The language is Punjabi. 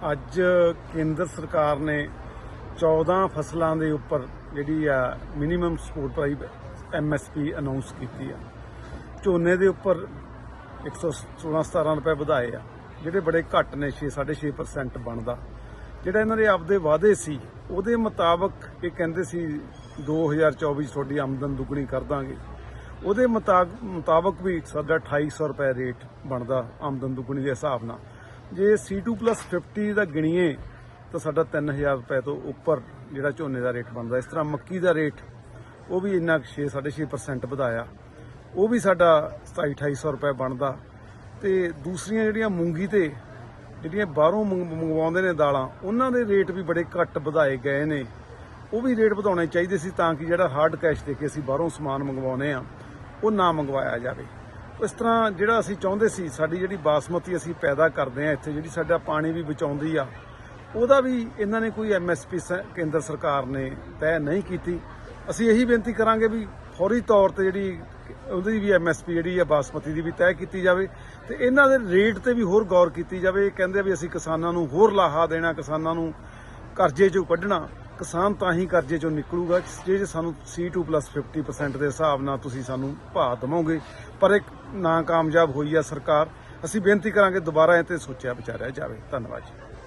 ਅੱਜ ਕੇਂਦਰ ਸਰਕਾਰ ਨੇ 14 ਫਸਲਾਂ ਦੇ ਉੱਪਰ ਜਿਹੜੀ ਆ minimum support price MSP announce ਕੀਤੀ ਆ। ਝੋਨੇ ਦੇ ਉੱਪਰ 116 17 ਰੁਪਏ ਵਧਾਏ ਆ, ਜਿਹੜੇ ਬੜੇ ਘੱਟ ਨੇ 6 6.5% ਬਣਦਾ। ਜਿਹੜਾ ਇਹਨਾਂ ਦੇ ਆਪਦੇ ਵਾਅਦੇ ਸੀ, ਉਹਦੇ ਮੁਤਾਬਕ ਇਹ ਕਹਿੰਦੇ ਸੀ 2024 ਚ ਤੁਹਾਡੀ ਆਮਦਨ ਦੁੱਗਣੀ ਕਰ ਦਾਂਗੇ। ਉਹਦੇ ਮੁਤਾਬਕ ਮੁਤਾਬਕ ਵੀ ਸਾਡਾ 2800 ਰੁਪਏ ਰੇਟ ਬਣਦਾ, ਆਮਦਨ ਦੁੱਗਣੀ ਦੇ ਹਿਸਾਬ ਨਾਲ। ਜੇ C2+50 ਦਾ ਗਿਣੀਏ, ਤਾਂ ਸਾਡਾ 3000 ਰੁਪਏ ਤੋਂ ਉੱਪਰ ਜਿਹੜਾ ਝੋਨੇ ਦਾ ਰੇਟ ਬਣਦਾ। ਇਸ ਤਰ੍ਹਾਂ ਮੱਕੀ ਦਾ ਰੇਟ, ਉਹ ਵੀ ਇੰਨਾ 6 6.5% ਵਧਾਇਆ। ਉਹ ਵੀ ਸਾਡਾ 27 2800 ਰੁਪਏ ਬਣਦਾ। ਤੇ ਦੂਸਰੀਆਂ ਜਿਹੜੀਆਂ ਮੂੰਗੀ ਤੇ, ਜਿਹੜੀਆਂ ਬਾਹਰੋਂ ਮੰਗ- ਮੰਗਵਾਉਂਦੇ ਨੇ ਦਾਲਾਂ, ਉਹਨਾਂ ਦੇ ਰੇਟ ਵੀ ਬੜੇ ਘੱਟ ਵਧਾਏ ਗਏ ਨੇ। ਉਹ ਵੀ ਰੇਟ ਵਧਾਉਣੇ ਚਾਹੀਦੇ ਸੀ ਤਾਂ ਕਿ ਜਿਹੜਾ ਹਾਰਡ ਕੈਸ਼ ਦੇ ਕੇ ਅਸੀਂ ਬਾਹਰੋਂ ਸਮਾਨ ਮੰਗਵਾਉਨੇ ਆ ਉਹ ਨਾ ਮੰਗਵਾਇਆ ਜਾਵੇ। ਇਸ ਤਰ੍ਹਾਂ ਜਿਹੜਾ ਅਸੀਂ ਚਾਹੁੰਦੇ ਸੀ, ਸਾਡੀ ਜਿਹੜੀ ਬਾਸਮਤੀ ਅਸੀਂ ਪੈਦਾ ਕਰਦੇ ਆ ਇੱਥੇ, ਜਿਹੜੀ ਸਾਡਾ ਪਾਣੀ ਵੀ ਬਚਾਉਂਦੀ ਆ, ਉਹਦਾ ਵੀ ਇਹਨਾਂ ਨੇ ਕੋਈ ਐਮਐਸਪੀ ਕੇਂਦਰ ਸਰਕਾਰ ਨੇ ਤੈਅ ਨਹੀਂ ਕੀਤੀ। ਅਸੀਂ ਇਹੀ ਬੇਨਤੀ ਕਰਾਂਗੇ ਵੀ ਫੌਰੀ ਤੌਰ ਤੇ ਜਿਹੜੀ ਉਹਦੀ ਵੀ ਐਮਐਸਪੀ ਜਿਹੜੀ ਆ, ਬਾਸਮਤੀ ਦੀ ਵੀ ਤੈਅ ਕੀਤੀ ਜਾਵੇ ਤੇ ਇਹਨਾਂ ਦੇ ਰੇਟ ਤੇ ਵੀ ਹੋਰ ਗੌਰ ਕੀਤੀ ਜਾਵੇ। ਕਹਿੰਦੇ ਵੀ ਅਸੀਂ ਕਿਸਾਨਾਂ ਨੂੰ ਹੋਰ ਲਾਹਾ ਦੇਣਾ, ਕਿਸਾਨਾਂ ਨੂੰ ਕਰਜ਼ੇ ਚੋਂ ਕੱਢਣਾ। ਕਿਸਾਨ ਤਾਂ ਹੀ ਕਰਜ਼ੇ ਚੋਂ ਨਿਕਲੂਗਾ, ਜੇ ਜੇ ਸਾਨੂੰ C2+50% ਦੇ ਹਿਸਾਬ ਨਾਲ ਤੁਸੀਂ ਸਾਨੂੰ ਭਾਅ ਦਵੋਗੇ। ਪਰ ਇੱਕ ਨਾ ਕਾਮਯਾਬ ਹੋਈ ਆ ਸਰਕਾਰ। ਅਸੀਂ ਬੇਨਤੀ ਕਰਾਂਗੇ ਦੁਬਾਰਾ ਇਹ ਤੇ ਸੋਚਿਆ ਵਿਚਾਰਿਆ ਜਾਵੇ। ਧੰਨਵਾਦ ਜੀ।